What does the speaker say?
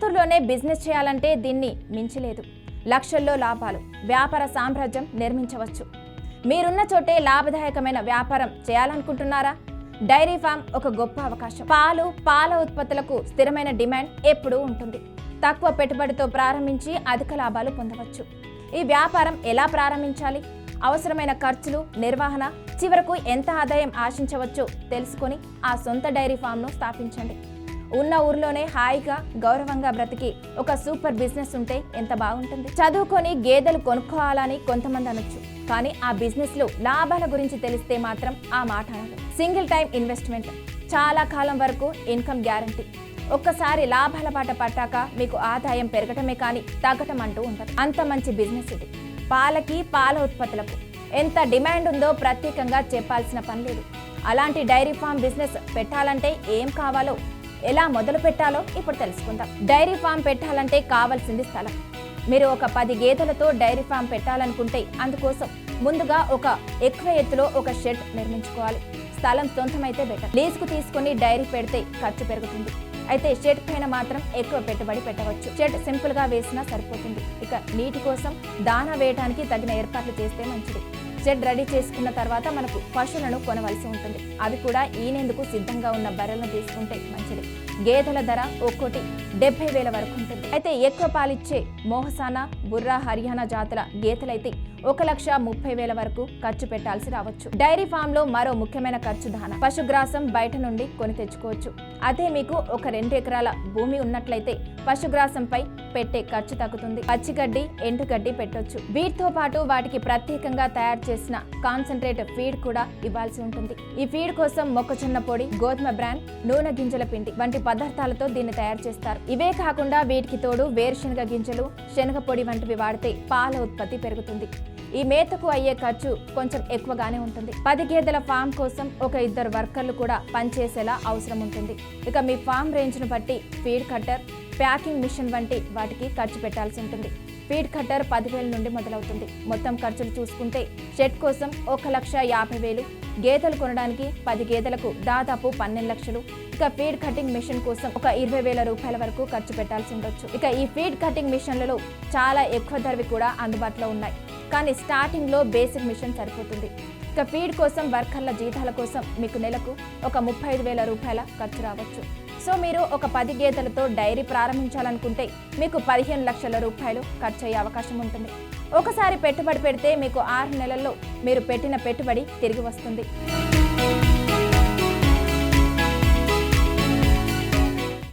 కోయంబత్తూరులోనే business చేయాలంటే దీన్ని మించలేదు. లక్షల్లో లాభాలు. వ్యాపార సామ్రాజ్యం నిర్మించవచ్చు. మీరున్న చోటే లాభదాయకమైన వ్యాపారం చేయాలనుకుంటున్నారా? డైరీ ఫామ్ ఒక గొప్ప అవకాశం. పాలు పాల ఉత్పత్తులకు స్థిరమైన డిమాండ్ ఎప్పుడూ ఉంటుంది. తక్కువ పెట్టుబడితో ప్రారంభించి అధిక లాభాలు పొందవచ్చు. ఈ వ్యాపారం ఎలా ప్రారంభించాలి? అవసరమైన ఖర్చులు నిర్వహణ చివరకు ఎంత ఆదాయం ఆశించవచ్చో తెలుసుకొని ఆ సొంత డైరీ ఫామ్ను స్థాపించండి. ఉన్న ఊర్లోనే హాయిగా గౌరవంగా బ్రతికి ఒక సూపర్ బిజినెస్ ఉంటే ఎంత బాగుంటుంది? చదువుకొని గేదెలు కొనుక్కోవాలని కొంతమంది అనొచ్చు. కానీ ఆ బిజినెస్లో లాభాల గురించి తెలిస్తే మాత్రం ఆ మాట సింగిల్ టైం ఇన్వెస్ట్మెంట్ చాలా కాలం వరకు ఇన్కమ్ గ్యారంటీ. ఒక్కసారి లాభాల బాట పట్టాక మీకు ఆదాయం పెరగటమే కానీ తగ్గటం అంటూ ఉంటుంది అంత మంచి బిజినెస్ ఇది. పాలకి పాల ఉత్పత్తులకు. ఎంత డిమాండ్ ఉందో ప్రత్యేకంగా చెప్పాల్సిన పని లేదు. అలాంటి డైరీ ఫామ్ బిజినెస్ పెట్టాలంటే ఏం కావాలో ఎలా మొదలు పెట్టాలో ఇప్పుడు తెలుసుకుందాం. డైరీ ఫామ్ పెట్టాలంటే కావాల్సింది స్థలం. మీరు ఒక పది గేదెలతో డైరీ ఫామ్ పెట్టాలనుకుంటే అందుకోసం ముందుగా ఒక ఎక్కువ ఎత్తులో ఒక షెడ్ నిర్మించుకోవాలి. స్థలం సొంతమైతే బెటర్. లీజుకు తీసుకుని డైరీ పెడితే ఖర్చు పెరుగుతుంది. అయితే షెడ్ పైన మాత్రం ఎక్కువ పెట్టుబడి పెట్టవచ్చు. షెడ్ సింపుల్గా వేసినా సరిపోతుంది. ఇక నీటి కోసం దానా వేయడానికి తగిన ఏర్పాట్లు చేస్తే మంచిది. షెడ్ రెడీ చేసుకున్న తర్వాత మనకు పశువులను కొనవలసి ఉంటుంది. అవి కూడా ఈనేందుకు సిద్ధంగా ఉన్న బర్రెలను తీసుకుంటే మంచిది. గేదెల ధర ఒక్కోటి డెబ్బై వేల వరకు ఉంటుంది. అయితే ఎక్కువ పాలిచ్చే మోహసానా బుర్రా హర్యానా జాతుల గేదెలైతే ఒక లక్ష ముప్పై వేల వరకు ఖర్చు పెట్టాల్సి రావచ్చు. డైరీ ఫామ్లో మరో ముఖ్యమైన ఖర్చు దాన పశుగ్రాసం బయట నుండి కొని తెచ్చుకోవచ్చు. అదే మీకు ఒక రెండు ఎకరాల భూమి ఉన్నట్లయితే పశుగ్రాసంపై పెట్టే ఖర్చు తగ్గుతుంది. పచ్చిగడ్డి ఎండుగడ్డి పెట్టొచ్చు. వీటితో పాటు వాటికి ప్రత్యేకంగా తయారు చేసిన కాన్సన్ట్రేట్ ఫీడ్ కూడా ఇవ్వాల్సి ఉంటుంది. ఈ ఫీడ్ కోసం మొక్కజొన్న పొడి గోధుమ బ్రాండ్ నూనె గింజల పిండి వంటి పదార్థాలతో దీన్ని తయారు చేస్తారు. ఇవే కాకుండా వీటికి తోడు వేరుశనగ గింజలు శనగ పొడి వంటివి వాడితే పాల ఉత్పత్తి పెరుగుతుంది. ఈ మేతకు అయ్యే ఖర్చు కొంచెం ఎక్కువగానే ఉంటుంది. పది గేదెల ఫామ్ కోసం ఒక ఇద్దరు వర్కర్లు కూడా పనిచేసేలా అవసరం ఉంటుంది. ఇక మీ ఫామ్ రేంజ్ను బట్టి ఫీడ్ కట్టర్ ప్యాకింగ్ మిషన్ వంటి వాటికి ఖర్చు పెట్టాల్సి ఉంటుంది. ఫీడ్ కట్టర్ పదివేల నుండి మొదలవుతుంది. మొత్తం ఖర్చులు చూసుకుంటే షెడ్ కోసం ఒక లక్ష యాభై వేలు గేదెలు కొనడానికి పది గేదెలకు దాదాపు పన్నెండు లక్షలు. ఇక ఫీడ్ కటింగ్ మిషన్ కోసం ఒక ఇరవై వేల రూపాయల వరకు ఖర్చు పెట్టాల్సి ఉండొచ్చు. ఇక ఈ ఫీడ్ కటింగ్ మిషన్లలో చాలా ఎక్కువ ధరవి కూడా అందుబాటులో ఉన్నాయి. కానీ స్టార్టింగ్లో బేసిక్ మిషన్ సరిపోతుంది. ఇక ఫీడ్ కోసం వర్కర్ల జీతాల కోసం మీకు నెలకు ఒక ముప్పై ఐదు వేల రూపాయల ఖర్చు రావచ్చు. సో మీరు ఒక పది గేదెలతో డైరీ ప్రారంభించాలనుకుంటే మీకు పదిహేను లక్షల రూపాయలు ఖర్చు అయ్యే అవకాశం ఉంటుంది. ఒకసారి పెట్టుబడి పెడితే మీకు ఆరు నెలల్లో మీరు పెట్టిన పెట్టుబడి తిరిగి వస్తుంది.